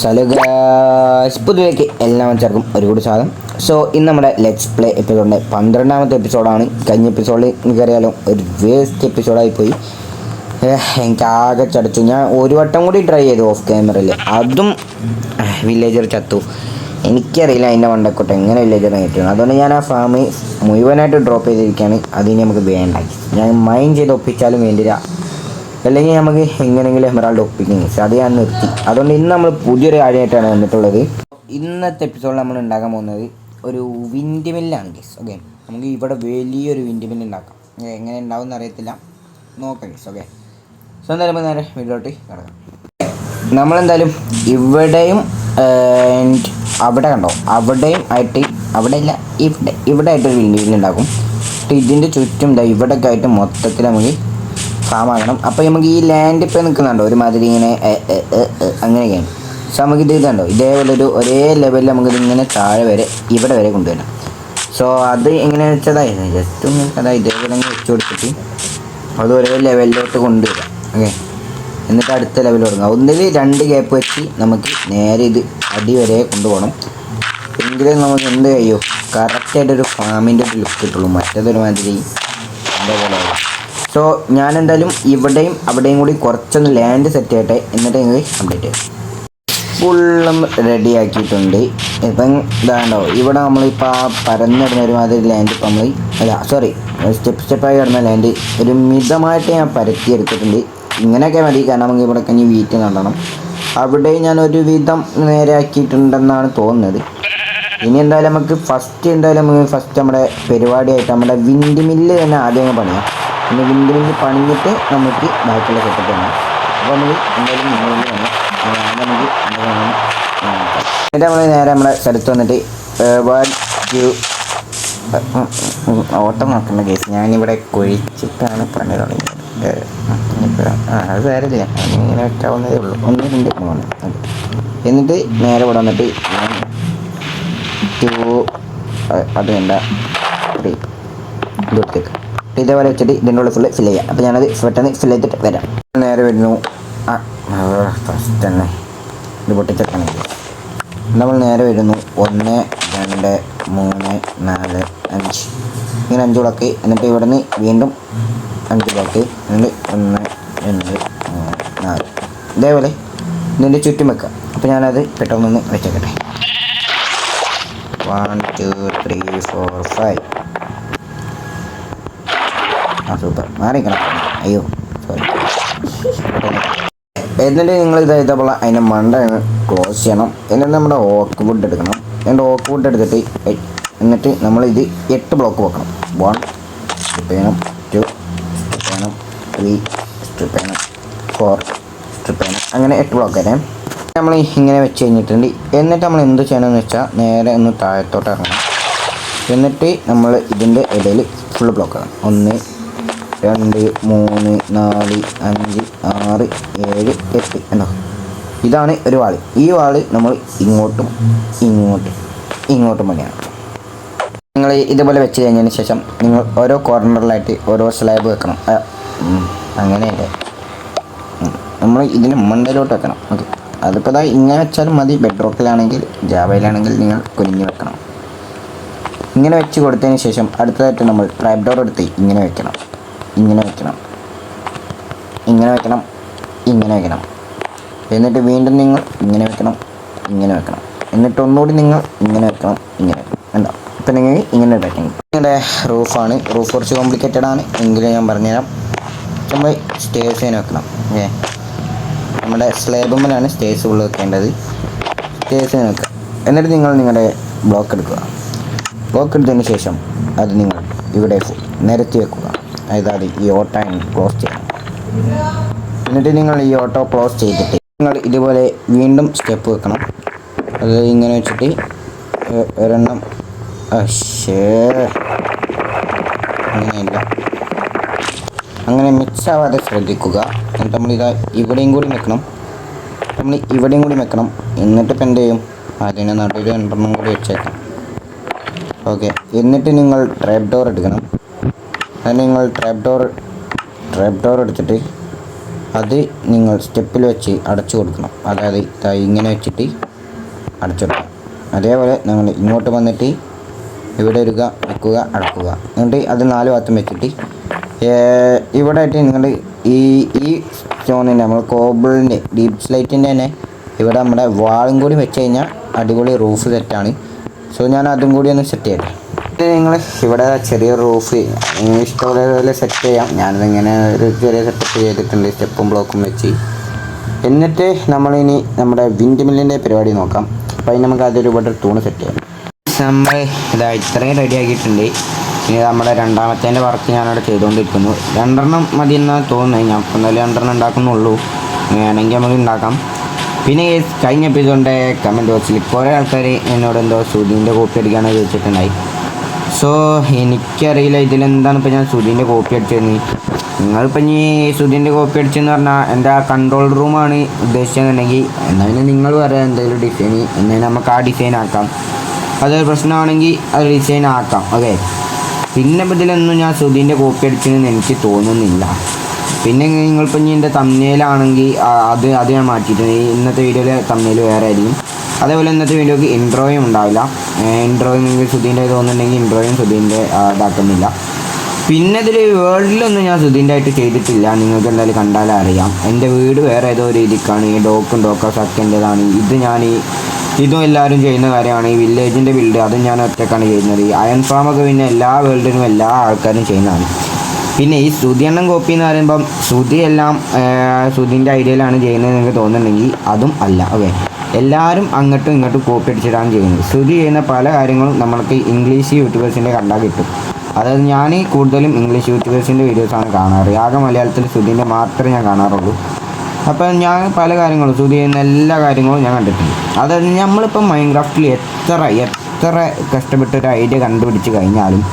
Hello guys പുതിയതിലേക്ക് എല്ലാവർക്കും ഒരു കൂടി സ്വാഗതം. സോ ഇന്ന് നമ്മുടെ ലെറ്റ്സ് പ്ലേ എപ്പിസോഡിന്റെ പന്ത്രണ്ടാമത്തെ എപ്പിസോഡാണ് കഴിഞ്ഞ എപ്പിസോഡിൽ എനിക്കറിയാലോ ഒരു വേസ്റ്റ് എപ്പിസോഡായി പോയി എനിക്ക് ആകെ ചടച്ചു. ഞാൻ ഒരു വട്ടം കൂടി ട്രൈ ചെയ്തു ഓഫ് ക്യാമറയിൽ അതും വില്ലേജർ ചത്തു. എനിക്കറിയില്ല അതിന്റെ മണ്ടക്കോട്ടെ എങ്ങനെ വില്ലേജർ കിട്ടുന്നത് അതുകൊണ്ട് ഞാൻ ആ ഫാം മുഴുവനായിട്ട് ഡ്രോപ്പ് ചെയ്തിരിക്കുകയാണ്. അതിന് നമുക്ക് വേണ്ടായി. ഞാൻ മൈൻഡ് ചെയ്ത് ഒപ്പിച്ചാലും വേണ്ടില്ല. അല്ലെങ്കിൽ നമുക്ക് എങ്ങനെയെങ്കിലും എമറാൾഡ് ഒപ്പിക്കും. പക്ഷെ അത് ഞാൻ നിർത്തി. അതുകൊണ്ട് ഇന്ന് നമ്മൾ പുതിയൊരു കാര്യമായിട്ടാണ് വന്നിട്ടുള്ളത്. ഇന്നത്തെ എപ്പിസോഡ് നമ്മൾ ഉണ്ടാക്കാൻ പോകുന്നത് ഒരു വിൻഡ് മില്ലാണ് ഗീസ് ഓക്കെ നമുക്ക് ഇവിടെ വലിയൊരു വിൻഡ് മില്ല് ഉണ്ടാക്കാം എങ്ങനെ ഉണ്ടാവും എന്ന് അറിയത്തില്ല. നോക്കാം ഗീസ് ഓക്കെ സോ എന്തായാലും നേരെ വീട്ടിലോട്ട് കിടക്കാം. നമ്മളെന്തായാലും ഇവിടെയും അവിടെ കണ്ടോ? അവിടെയും ആയിട്ട് അവിടെ ഇല്ല ഇവിടെ ഇവിടെ ആയിട്ടൊരു വിൻഡ് മില്ല് ഉണ്ടാക്കും. ഇതിന്റെ ചുറ്റും ഇവിടെയൊക്കെ ആയിട്ട് മൊത്തത്തിൽ നമുക്ക് ഫാം ആകണം അപ്പോൾ നമുക്ക് ഈ ലാൻഡ് ഇപ്പോൾ നിൽക്കുന്നുണ്ടോ ഒരുമാതിരി ഇങ്ങനെ അങ്ങനെയൊക്കെയാണ്. സോ നമുക്ക് ഇത് ഇതുണ്ടോ ഇതേപോലെ ഒരു ഒരേ ലെവലിൽ നമുക്കിത് ഇങ്ങനെ താഴെ വരെ ഇവിടെ വരെ കൊണ്ടുവരണം. സോ അത് എങ്ങനെയാണെന്ന് അതായത് ജസ്റ്റ് ഒന്ന് അതായത് ഇതേപോലെ അങ്ങ് വെച്ച് കൊടുത്തിട്ട് അത് ഒരേ ലെവലിലോട്ട് കൊണ്ടുവരാം. ഓക്കെ എന്നിട്ട് അടുത്ത ലെവൽ തുടങ്ങുക ഒന്നിൽ രണ്ട് ഗ്യാപ്പ് വെച്ച് നമുക്ക് നേരെ ഇത് അടി വരെ കൊണ്ടുപോകണം. എങ്കിലേ നമുക്ക് എന്ത് കഴിയോ? കറക്റ്റായിട്ടൊരു ഫാമിന്റെ ഒരു ലുക്ക് കിട്ടുള്ളൂ. മറ്റേതൊരു മാതിരി എന്താ പോലെ സോ ഞാൻ എന്തായാലും ഇവിടെയും അവിടെയും കൂടി കുറച്ചൊന്ന് ലാൻഡ് സെറ്റ് ചെയ്യട്ടെ. എന്നിട്ട് ഞങ്ങൾ അപ്ഡേറ്റ് ചെയ്യാം. ഫുള്ളും റെഡി ആക്കിയിട്ടുണ്ട്. ഇപ്പം ഇതാണ്ടോ ഇവിടെ നമ്മളിപ്പോൾ ആ പരന്നിടുന്ന ഒരുമാതിരി ലാൻഡ് ഇപ്പം നമ്മൾ അല്ല സോറി സ്റ്റെപ്പ് സ്റ്റെപ്പായി കിടന്ന ലാൻഡ് ഒരു മിതമായിട്ട് ഞാൻ പരത്തി എടുത്തിട്ടുണ്ട്. ഇങ്ങനെയൊക്കെ മതി കാരണം നമുക്ക് ഇവിടെ കഴിഞ്ഞ് വീറ്റ് നടണം. അവിടെ ഞാൻ ഒരു വിധം നേരെ ആക്കിയിട്ടുണ്ടെന്നാണ് തോന്നുന്നത്. ഇനി എന്തായാലും നമുക്ക് ഫസ്റ്റ് എന്തായാലും ഫസ്റ്റ് നമ്മുടെ പരിപാടിയായിട്ട് നമ്മുടെ വിൻഡ് മില്ല് തന്നെ ആദ്യം പണിയാം. പിന്നെ വിൻഡ് മില്ല് പണിഞ്ഞിട്ട് നമുക്ക് ബാക്കിയുള്ള സെറ്റപ്പ് വേണം അപ്പോൾ നമ്മൾ എന്തായാലും മുന്നോട്ട് വേണം അതാണ് നമുക്ക്. എന്നിട്ട് നമ്മൾ നേരെ നമ്മളെ സ്ഥലത്ത് വന്നിട്ട് വൺ ടു ഓട്ടം നോക്കേണ്ട കേസ് ഞാനിവിടെ കുഴിച്ചിട്ടാണ് പണി തുടങ്ങിയത്. അത് വേറില്ല ഇങ്ങനെ വെക്കാവുന്നതേ ഉള്ളൂ. ഒന്ന് രണ്ട് മൂന്ന്. അത്. എന്നിട്ട് നേരെ ഇവിടെ വന്നിട്ട് ടു അത് വേണ്ട. ത്രീ ഇത് ഇതേപോലെ വെച്ചിട്ട് ഇതിന്റെ ഉള്ളിൽ ഫുള്ള് ഫില്ല് ചെയ്യാം. അപ്പോൾ ഞാനത് പെട്ടെന്ന് ഫില്ല് ചെയ്തിട്ട് വരാം. നേരെ വരുന്നു. ഫസ്റ്റ് തന്നെ. ഇത് പൊട്ടിച്ചെടുക്കണമെങ്കിൽ നമ്മൾ നേരെ വരുന്നു. ഒന്ന് രണ്ട് മൂന്ന് നാല് അഞ്ച്. ഇങ്ങനെ അഞ്ച് ബ്ലോക്ക് എന്നിട്ട് ഇവിടെ നിന്ന് വീണ്ടും അഞ്ച് ബ്ലോക്ക് എന്നിട്ട് ഒന്ന് രണ്ട് മൂന്ന് നാല്. ഇതേപോലെ ഇതിന്റെ ചുറ്റും വെക്കാം. അപ്പോൾ ഞാനത് പെട്ടെന്നൊന്ന് വെച്ചേക്കട്ടെ. One two three four five super. മാറിക്കണം. അയ്യോ സോറി എന്നിട്ട് നിങ്ങൾ ഇത് ഇതേപോലെ അതിന്റെ മണ്ട ക്ലോസ് ചെയ്യണം. എന്നിട്ട് നമ്മുടെ ഓക്ക് വുഡ് എടുക്കണം. എന്നിട്ട് ഓക്ക് വുഡ് എടുത്തിട്ട് എന്നിട്ട് നമ്മൾ ഇത് എട്ട് ബ്ലോക്ക് വെക്കണം. വൺ സ്ട്രിപ്പ് ചെയ്യണം. ടു സ്ട്രിപ്പ് ചെയ്യണം. ത്രീ സ്ട്രിപ്പ് ചെയ്യണം. ഫോർ സ്ട്രിപ്പ് ചെയ്യണം. അങ്ങനെ എട്ട് ബ്ലോക്ക് വരെ നമ്മൾ ഇങ്ങനെ വെച്ച് കഴിഞ്ഞിട്ടുണ്ട്. എന്നിട്ട് നമ്മൾ എന്ത് ചെയ്യണമെന്ന് വെച്ചാൽ നേരെ ഒന്ന് താഴത്തോട്ട് ഇറങ്ങണം. എന്നിട്ട് നമ്മൾ ഇതിന്റെ ഇടയിൽ ഫുൾ ബ്ലോക്ക് ആണ് ഒന്ന് രണ്ട് മൂന്ന് നാല് അഞ്ച് ആറ് ഏഴ് എട്ട് എന്നോ ഇതാണ് ഒരു വാൾ. ഈ വാൾ നമ്മൾ ഇങ്ങോട്ടും ഇങ്ങോട്ടും ഇങ്ങോട്ടും പണിയാണ്. നിങ്ങൾ ഇതുപോലെ വെച്ച് കഴിഞ്ഞതിന് ശേഷം നിങ്ങൾ ഓരോ കോർണറിലായിട്ട് ഓരോ സ്ലാബ് വെക്കണം. അങ്ങനെയല്ലേ? നമ്മൾ ഇതിന് മണ്ടയിലോട്ട് വെക്കണം. ഓക്കെ. അതിപ്പോൾ ദാ ഇങ്ങനെ വെച്ചാലും മതി. ബെഡ് റോക്കിലാണെങ്കിൽ ജാവയിലാണെങ്കിൽ നിങ്ങൾ കുനിഞ്ഞ് വെക്കണം. ഇങ്ങനെ വെച്ച് കൊടുത്തതിന് ശേഷം അടുത്തതായിട്ട് നമ്മൾ ട്രാപ്പ് ഡോർ എടുത്ത് ഇങ്ങനെ വെക്കണം. ഇങ്ങനെ വയ്ക്കണം ഇങ്ങനെ വയ്ക്കണം ഇങ്ങനെ വയ്ക്കണം എന്നിട്ട് വീണ്ടും നിങ്ങൾ ഇങ്ങനെ വെക്കണം ഇങ്ങനെ വെക്കണം. എന്നിട്ട് ഒന്നുകൂടി നിങ്ങൾ ഇങ്ങനെ വെക്കണം ഇങ്ങനെ എന്താ ഇപ്പം നിങ്ങൾ ഇങ്ങനെ വെക്കണം നിങ്ങളുടെ റൂഫാണ് റൂഫ് കുറച്ച് കോംപ്ലിക്കേറ്റഡ് ആണ്. എങ്കിലും ഞാൻ പറഞ്ഞുതരാം. നമ്മൾ സ്റ്റേഴ്സ് തന്നെ വെക്കണം. ഓക്കെ നമ്മുടെ സ്ലേബുമ്മലാണ് സ്റ്റേഴ്സ് ഉള്ളിൽ വെക്കേണ്ടത്. സ്റ്റേഴ്സ് വെക്കുക. എന്നിട്ട് നിങ്ങൾ നിങ്ങളുടെ ബ്ലോക്ക് എടുക്കുക. ബ്ലോക്ക് എടുത്തതിന് ശേഷം അത് നിങ്ങൾ ഇവിടെ നിരത്തി വെക്കുക. അതായത് ഈ ഓട്ടോ ക്ലോസ് ചെയ്യണം എന്നിട്ട് നിങ്ങൾ ഈ ഓട്ടോ ക്ലോസ് ചെയ്തിട്ട് നിങ്ങൾ ഇതുപോലെ വീണ്ടും സ്റ്റെപ്പ് വെക്കണം. അത് ഇങ്ങനെ വെച്ചിട്ട് ഒരെണ്ണം അങ്ങനെയല്ല. അങ്ങനെ മിക്സ് ആവാതെ ശ്രദ്ധിക്കുക. എന്നിട്ട് നമ്മളിതാ ഇവിടെയും കൂടി വെക്കണം. നമ്മൾ ഇവിടെയും കൂടി വെക്കണം. എന്നിട്ട് ഇപ്പം എന്ത് ചെയ്യും? അതിന് നടുവിൽ രണ്ടെണ്ണം കൂടി വെച്ചേക്കാം. ഓക്കെ. എന്നിട്ട് നിങ്ങൾ ട്രാപ്പ് ഡോർ എടുക്കണം. അത് നിങ്ങൾ ട്രാപ്പ് ഡോർ ട്രാപ്പ് ഡോർ എടുത്തിട്ട് അത് നിങ്ങൾ സ്റ്റെപ്പിൽ വെച്ച് അടച്ചു കൊടുക്കണം. അതായത് ഇങ്ങനെ വെച്ചിട്ട് അടച്ചു കൊടുക്കണം. അതേപോലെ നിങ്ങൾ ഇങ്ങോട്ട് വന്നിട്ട് ഇവിടെ ഇടുക വെക്കുക അടക്കുക. എന്നിട്ട് അത് നാല് ഭാഗത്തും വെച്ചിട്ട് ഇവിടെ ആയിട്ട് നിങ്ങൾ ഈ ഈ സ്റ്റോണിന്റെ നമ്മൾ കോബിളിന്റെ ഡീപ് സ്ലൈറ്റിന്റെ തന്നെ ഇവിടെ നമ്മുടെ വാളും കൂടി വെച്ച് കഴിഞ്ഞാൽ അടിപൊളി റൂഫ് സെറ്റാണ് സോ ഞാൻ അതും കൂടി ഒന്ന് സെറ്റ് ചെയ്യട്ടെ? ഇത് നിങ്ങൾ ഇവിടെ ചെറിയ റൂഫ് ഇഷ്ടമുള്ള പോലെ സെറ്റ് ചെയ്യാം. ഞാനിതിങ്ങനെ ഒരു ചെറിയ സെറ്റപ്പ് ചെയ്തിട്ടുണ്ട് സ്റ്റെപ്പും ബ്ലോക്കും വെച്ച്. എന്നിട്ട് നമ്മളിനി നമ്മുടെ വിൻഡ് മില്ലിന്റെ പരിപാടി നോക്കാം. അപ്പോൾ അതിന് നമുക്ക് അതൊരു ഇവിടെ തൂണ് സെറ്റ് ചെയ്യാം. നമ്മൾ ഇതാ ഇത്രയും റെഡി ആക്കിയിട്ടുണ്ട്. ഇനി നമ്മുടെ രണ്ടാമത്തേന്റെ വർക്ക് ഞാനവിടെ ചെയ്തുകൊണ്ടിരിക്കുന്നു. രണ്ടെണ്ണം മതി എന്നാണ് തോന്നുന്നത്. ഞാൻ ഇപ്പം എന്തായാലും രണ്ടെണ്ണം ഉണ്ടാക്കുന്നുള്ളൂ. വേണമെങ്കിൽ നമുക്ക് ഉണ്ടാക്കാം. പിന്നെ കഴിഞ്ഞ എപ്പിസോഡിന്റെ കമന്റ് ബോക്സിൽ കുറേ ആൾക്കാർ എന്നോട് എന്തോ സുധീന്റെ കോപ്പി അടിക്കാനോ ചോദിച്ചിട്ടുണ്ടായി. സോ എനിക്കറിയില്ല ഇതിലെന്താണ് ഇപ്പോൾ ഞാൻ സുധീന്റെ കോപ്പി അടിച്ചതെന്ന്. നിങ്ങളിപ്പോൾ ഇനി സുധീന്റെ കോപ്പി അടിച്ചെന്ന് പറഞ്ഞാൽ എന്റെ ആ കൺട്രോൾ റൂമാണ് ഉദ്ദേശിച്ചതെന്നുണ്ടെങ്കിൽ എന്നാൽ നിങ്ങൾ പറയാം എന്തെങ്കിലും ഡിസൈൻ എന്നാൽ നമുക്ക് ആ ഡിസൈൻ ആക്കാം. അതൊരു പ്രശ്നമാണെങ്കിൽ അത് ഡിസൈൻ ആക്കാം ഓക്കെ പിന്നെ ഇതിലൊന്നും ഞാൻ സുധീന്റെ കോപ്പി അടിച്ചെന്ന് എനിക്ക് തോന്നുന്നില്ല. പിന്നെ നിങ്ങളിപ്പോൾ ഇനി എന്റെ തമ്മിലാണെങ്കിൽ അത് അത് ഞാൻ മാറ്റിയിട്ടുണ്ട്. ഇന്നത്തെ വീഡിയോയിലെ തമ്മിൽ വേറെ ആയിരിക്കും. അതേപോലെ ഇന്നത്തെ വീഡിയോക്ക് ഇൻട്രോയും ഉണ്ടാവില്ല ഇൻട്രോയും നിങ്ങൾക്ക് സുധീന്റെ തോന്നുന്നുണ്ടെങ്കിൽ ഇൻട്രോയും സുധീന്റെ ഇതാക്കുന്നില്ല. പിന്നെ ഇതിൽ വേൾഡിലൊന്നും ഞാൻ സുധീന്റെ ആയിട്ട് ചെയ്തിട്ടില്ല. നിങ്ങൾക്ക് എന്തായാലും കണ്ടാലും അറിയാം. എന്റെ വീട് വേറെ ഏതോ രീതിക്കാണ്. ഈ ഡോക്കും ഡോക്കസ് അക്കന്റെതാണ് ഇത് ഞാൻ ഈ ഇതും എല്ലാവരും ചെയ്യുന്ന കാര്യമാണ്. ഈ വില്ലേജിന്റെ ബിൽഡ് അതും ഞാൻ ഒറ്റക്കാണ് ചെയ്യുന്നത്. ഈ അയൺ ഫാമൊക്കെ പിന്നെ എല്ലാ വേൾഡിനും എല്ലാ ആൾക്കാരും ചെയ്യുന്നതാണ്. പിന്നെ ഈ ശ്രുതി എണ്ണം കോപ്പി എന്ന് പറയുമ്പം ശ്രുതി എല്ലാം ശ്രുതിന്റെ ഐഡിയയിലാണ് ചെയ്യുന്നത് നിങ്ങൾക്ക് തോന്നുന്നുണ്ടെങ്കിൽ അതും അല്ല. ഓക്കെ എല്ലാവരും അങ്ങോട്ടും ഇങ്ങോട്ടും കോപ്പി അടിച്ചിടാൻ ചെയ്യുന്നത് സ്തുതി ചെയ്യുന്ന പല കാര്യങ്ങളും നമ്മൾക്ക് ഇംഗ്ലീഷ് യൂട്യൂബേഴ്സിന്റെ കണ്ടാൽ കിട്ടും. അതായത് ഞാൻ കൂടുതലും ഇംഗ്ലീഷ് യൂട്യൂബേഴ്സിന്റെ വീഡിയോസാണ് കാണാറ്. ആകെ മലയാളത്തിൽ സ്തുതിന്റെ മാത്രമേ ഞാൻ കാണാറുള്ളൂ. അപ്പോൾ ഞാൻ പല കാര്യങ്ങളും സ്തുതി ചെയ്യുന്ന എല്ലാ കാര്യങ്ങളും ഞാൻ കണ്ടിട്ടുണ്ട്. അതായത് നമ്മളിപ്പോൾ മൈൻക്രാഫ്റ്റിൽ എത്ര എത്ര കഷ്ടപ്പെട്ട ഒരു ഐഡിയ കണ്ടുപിടിച്ച് കഴിഞ്ഞാലും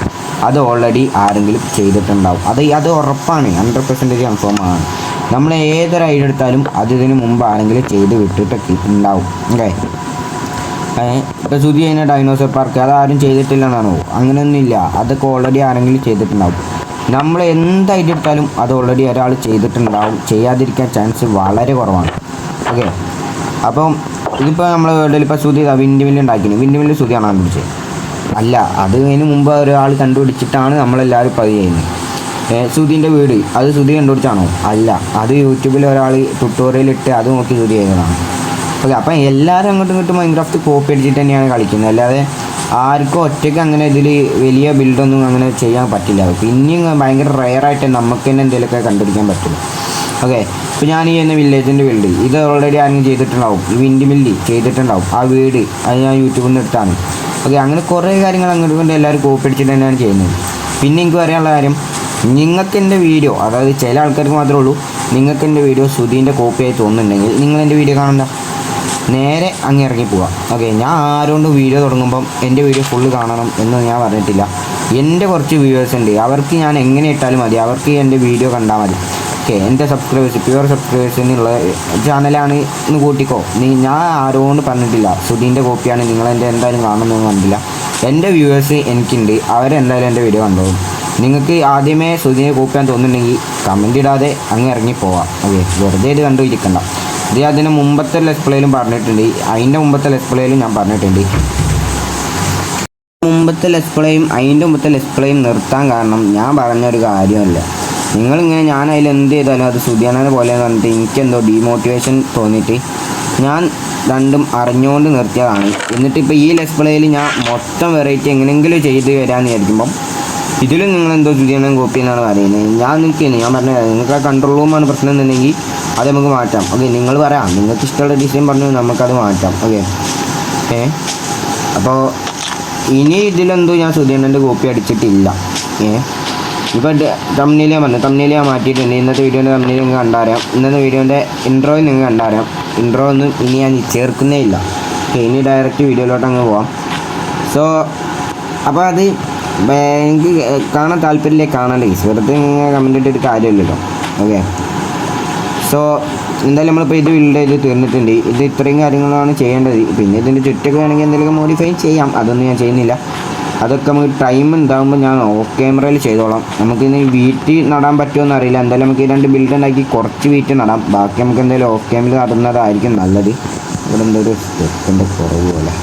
അത് ഓൾറെഡി ആരെങ്കിലും ചെയ്തിട്ടുണ്ടാവും. അത് അത് ഉറപ്പാണ്. ഹൺഡ്രഡ് പെർസെന്റേജ് കൺഫേം ആണ്. നമ്മൾ ഏതൊരു ഐഡിയ എടുത്താലും അത് ഇതിന് മുമ്പാണെങ്കിൽ ചെയ്ത് വിട്ടിട്ടൊക്കെ ഉണ്ടാവും. ഓക്കെ? ഇപ്പോൾ സുതി കഴിഞ്ഞ ഡൈനോസർ പാർക്ക് അത് ആരും ചെയ്തിട്ടില്ലെന്നാണോ? അങ്ങനെയൊന്നുമില്ല അതൊക്കെ ഓൾറെഡി ആരെങ്കിലും ചെയ്തിട്ടുണ്ടാവും. നമ്മൾ എന്ത് ഐഡിയ എടുത്താലും അത് ഓൾറെഡി ഒരാൾ ചെയ്തിട്ടുണ്ടാവും. ചെയ്യാതിരിക്കാൻ ചാൻസ് വളരെ കുറവാണ്. ഓക്കെ? അപ്പം ഇതിപ്പോൾ നമ്മൾ വേൾഡിൽ ഇപ്പോൾ സുതി വിൻഡ് മില്ല് ഉണ്ടാക്കിന്. വിൻഡ് മില്ല് സുധിയാണ് കണ്ടുപിടിച്ചത് അല്ല അത് അതിന് മുമ്പ് ഒരാൾ കണ്ടുപിടിച്ചിട്ടാണ് നമ്മളെല്ലാവരും പതി ചെയ്യുന്നത്. സുധീന്റെ വീട്. അത് സുധി കണ്ടുപിടിച്ചാണോ? അല്ല. അത് യൂട്യൂബിൽ ഒരാൾ ട്യൂട്ടോറിയൽ ഇട്ട് അത് നോക്കി സുധി ചെയ്തതാണ്. ഓക്കെ അപ്പം എല്ലാവരും അങ്ങോട്ടും ഇങ്ങോട്ടും മൈൻക്രാഫ്റ്റ് കോപ്പി അടിച്ചിട്ട് തന്നെയാണ് കളിക്കുന്നത്. അല്ലാതെ ആർക്കും ഒറ്റയ്ക്ക് അങ്ങനെ ഇതിൽ വലിയ ബിൽഡൊന്നും അങ്ങനെ ചെയ്യാൻ പറ്റില്ല. പിന്നെയും ഭയങ്കര റയറായിട്ട് നമുക്ക് തന്നെ എന്തെങ്കിലുമൊക്കെ കണ്ടുപിടിക്കാൻ പറ്റുള്ളൂ ഓക്കെ ഇപ്പോൾ ഞാൻ ഈ എന്ന വില്ലേജിന്റെ ബിൽഡ് ഇത് ഓൾറെഡി ആരെങ്കിലും ചെയ്തിട്ടുണ്ടാവും. ഈ വിൻഡ് മില്ലി ചെയ്തിട്ടുണ്ടാവും. ആ വീട് അത് ഞാൻ യൂട്യൂബിൽ നിന്ന് എടുത്താണ്. ഓക്കെ അങ്ങനെ കുറേ കാര്യങ്ങൾ അങ്ങോട്ട് എല്ലാവരും കോപ്പി അടിച്ചിട്ട് തന്നെയാണ് ചെയ്യുന്നത്. പിന്നെ എനിക്ക് പറയാനുള്ള കാര്യം നിങ്ങൾക്ക് എന്റെ വീഡിയോ അതായത് ചില ആൾക്കാർക്ക് മാത്രമേ ഉള്ളൂ നിങ്ങൾക്ക് എന്റെ വീഡിയോ സുധീന്റെ കോപ്പിയായി തോന്നുന്നുണ്ടെങ്കിൽ നിങ്ങൾ എന്റെ വീഡിയോ കാണണ്ട നേരെ അങ്ങ് ഇറങ്ങി പോവാം. ഓക്കെ ഞാൻ ആരോണ്ടും വീഡിയോ തുടങ്ങുമ്പം എന്റെ വീഡിയോ ഫുള്ള് കാണണം എന്ന് ഞാൻ പറഞ്ഞിട്ടില്ല. എന്റെ കുറച്ച് വ്യൂവേഴ്സ് ഉണ്ട്. അവർക്ക് ഞാൻ എങ്ങനെ ഇട്ടാലും മതി. അവർക്ക് എന്റെ വീഡിയോ കണ്ടാൽ മതി. ഓക്കെ എന്റെ സബ്സ്ക്രൈബേഴ്സ് പ്യുവർ സബ്സ്ക്രൈബേഴ്സ് എന്നുള്ള ചാനലാണ് ഇന്ന് കൂട്ടിക്കോ. നീ ഞാൻ ആരോണ്ട് പറഞ്ഞിട്ടില്ല. സുധീന്റെ കോപ്പിയാണ് നിങ്ങളെന്റെ എന്തായാലും കാണണമെന്ന് കണ്ടില്ല. എന്റെ വ്യൂവേഴ്സ് എനിക്കുണ്ട്. അവരെന്തായാലും എന്റെ വീഡിയോ കണ്ടോളും. നിങ്ങൾക്ക് ആദ്യമേ സുധീനെ കൂപ്പിക്കാൻ തോന്നുന്നുണ്ടെങ്കിൽ കമന്റ് ഇടാതെ അങ്ങ് ഇറങ്ങി പോവാം. ഓക്കെ വെറുതെ ഇത് കണ്ടു ഇരിക്കണ്ട. ഇത് അതിന് മുമ്പത്തെ ലെസ്പ്ലേയിലും പറഞ്ഞിട്ടുണ്ട്. അതിന്റെ മുമ്പത്തെ ലെസ്പ്ലേയിലും ഞാൻ പറഞ്ഞിട്ടുണ്ട്. മുമ്പത്തെ ലെസ്പ്ലേയും അതിന്റെ മുമ്പത്തെ ലെസ്പ്ലേയും നിർത്താൻ കാരണം ഞാൻ പറഞ്ഞൊരു കാര്യമല്ല. നിങ്ങളിങ്ങനെ ഞാൻ അതിൽ എന്ത് ചെയ്താലും അത് സുധിയാനെ പോലെ പറഞ്ഞിട്ട് എനിക്കെന്തോ ഡീമോട്ടിവേഷൻ തോന്നിയിട്ട് ഞാൻ രണ്ടും അറിഞ്ഞുകൊണ്ട് നിർത്തിയതാണ്. എന്നിട്ട് ഇപ്പോൾ ഈ ലെസ്പ്ലേയിൽ ഞാൻ മൊത്തം വെറൈറ്റി എങ്ങനെയെങ്കിലും ചെയ്ത് വരാമെന്ന് വിചാരിക്കുമ്പം ഇതിലും നിങ്ങൾ എന്തോ ചെയ്യണം കോപ്പി എന്നാണ് പറയുന്നത്. ഞാൻ നിൽക്കുന്നു ഞാൻ പറഞ്ഞത് നിങ്ങൾക്ക് ആ കൺട്രോൾ റൂമാണ് പ്രശ്നം എന്നുണ്ടെങ്കിൽ അത് നമുക്ക് മാറ്റാം. ഓക്കെ നിങ്ങൾ പറയാം. നിങ്ങൾക്ക് ഇഷ്ടമുള്ള ഡിസൈൻ പറഞ്ഞു നമുക്കത് മാറ്റാം. ഓക്കെ ഏ? അപ്പോൾ ഇനി ഇതിലെന്തോ ഞാൻ സുധീണ്ണന്റെ കോപ്പി അടിച്ചിട്ടില്ല. ഏ? ഇപ്പോൾ തമ്മിൽ ഞാൻ പറഞ്ഞു. തമ്മിൽ ഞാൻ മാറ്റിയിട്ടുണ്ട്. ഇന്നത്തെ വീഡിയോന്റെ തമ്മിൽ നിങ്ങൾക്ക് കണ്ടറിയാം. ഇന്നത്തെ വീഡിയോന്റെ ഇൻട്രോയിൽ നിങ്ങൾക്ക് കണ്ടറിയാം. ഇൻട്രോ ഒന്നും ഇനി ഞാൻ ചേർക്കുന്നേ ഇല്ല. ഇനി ഡയറക്റ്റ് വീഡിയോയിലോട്ട് അങ്ങ് പോവാം. സോ അപ്പോൾ അത് എനിക്ക് കാണാൻ താല്പര്യമില്ലേ? കാണാൻ വെറുതെ കമന്റ് ഇട്ടിട്ട് കാര്യമില്ലല്ലോ. ഓക്കെ സോ എന്തായാലും നമ്മളിപ്പോൾ ഇത് ബിൽഡ് ചെയ്ത് തീർന്നിട്ടുണ്ട്. ഇത് ഇത്രയും കാര്യങ്ങളാണ് ചെയ്യേണ്ടത്. പിന്നെ ഇതിന്റെ ചുറ്റൊക്കെ വേണമെങ്കിൽ എന്തെങ്കിലും മോഡിഫൈ ചെയ്യാം. അതൊന്നും ഞാൻ ചെയ്യുന്നില്ല. അതൊക്കെ നമുക്ക് ടൈം ഉണ്ടാകുമ്പോൾ ഞാൻ ഓഫ് ക്യാമറയിൽ ചെയ്തോളാം. നമുക്കിനി വീട്ടിൽ നടാൻ പറ്റുമോ അറിയില്ല എന്തായാലും നമുക്ക് ഈ രണ്ട് ബിൽഡ് ഉണ്ടാക്കി കുറച്ച് വീട്ടിൽ നടാം. ബാക്കി നമുക്ക് എന്തായാലും ഓഫ് ക്യാമിൽ നടുന്നതായിരിക്കും നല്ലത്. ഇവിടെ എന്തൊരു സ്റ്റെപ്പിന്റെ കുറവ് പോലെ.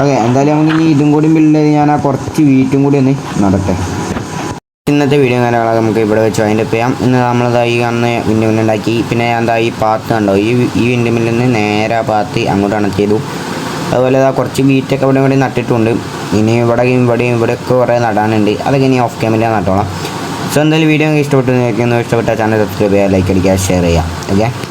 ഓക്കെ എന്തായാലും നമുക്ക് ഇനി ഇതും കൂടി ബിൽഡ് ചെയ്ത് ഞാൻ ആ കുറച്ച് വീറ്റും കൂടി ഒന്ന് നടട്ടെ. ഇന്നത്തെ വീഡിയോ കാര്യങ്ങളൊക്കെ നമുക്ക് ഇവിടെ വെച്ച് അതിന്റെ ചെയ്യാം. ഇന്ന് നമ്മളതായി ഈ അന്ന് വിൻഡ് മില്ല് ഉണ്ടാക്കി. പിന്നെ എന്താ ഈ പാത്ത് കണ്ടോ? ഈ ഈ വിൻഡ് മില്ലിൽ നിന്ന് നേരെ ആ പാത്ത് അങ്ങോട്ട് ചെയ്തു. അതുപോലെ ഇതാ കുറച്ച് വീറ്റൊക്കെ ഇവിടെ ഇവിടെ നട്ടിട്ടുണ്ട്. ഇനി ഇവിടെ ഇവിടെയും ഇവിടെയൊക്കെ കുറേ നടാനുണ്ട്. അതൊക്കെ ഇനി ഓഫ് ക്യാമറ നട്ടോളാം. സോ എന്തായാലും വീഡിയോ ഇഷ്ടപ്പെട്ടു നോക്കുന്നു ഇഷ്ടപ്പെട്ട ചാനൽ സബ്സ്ക്രൈബ് ചെയ്യുക ലൈക്ക് അടിക്കുക ഷെയർ ചെയ്യുക. ഓക്കെ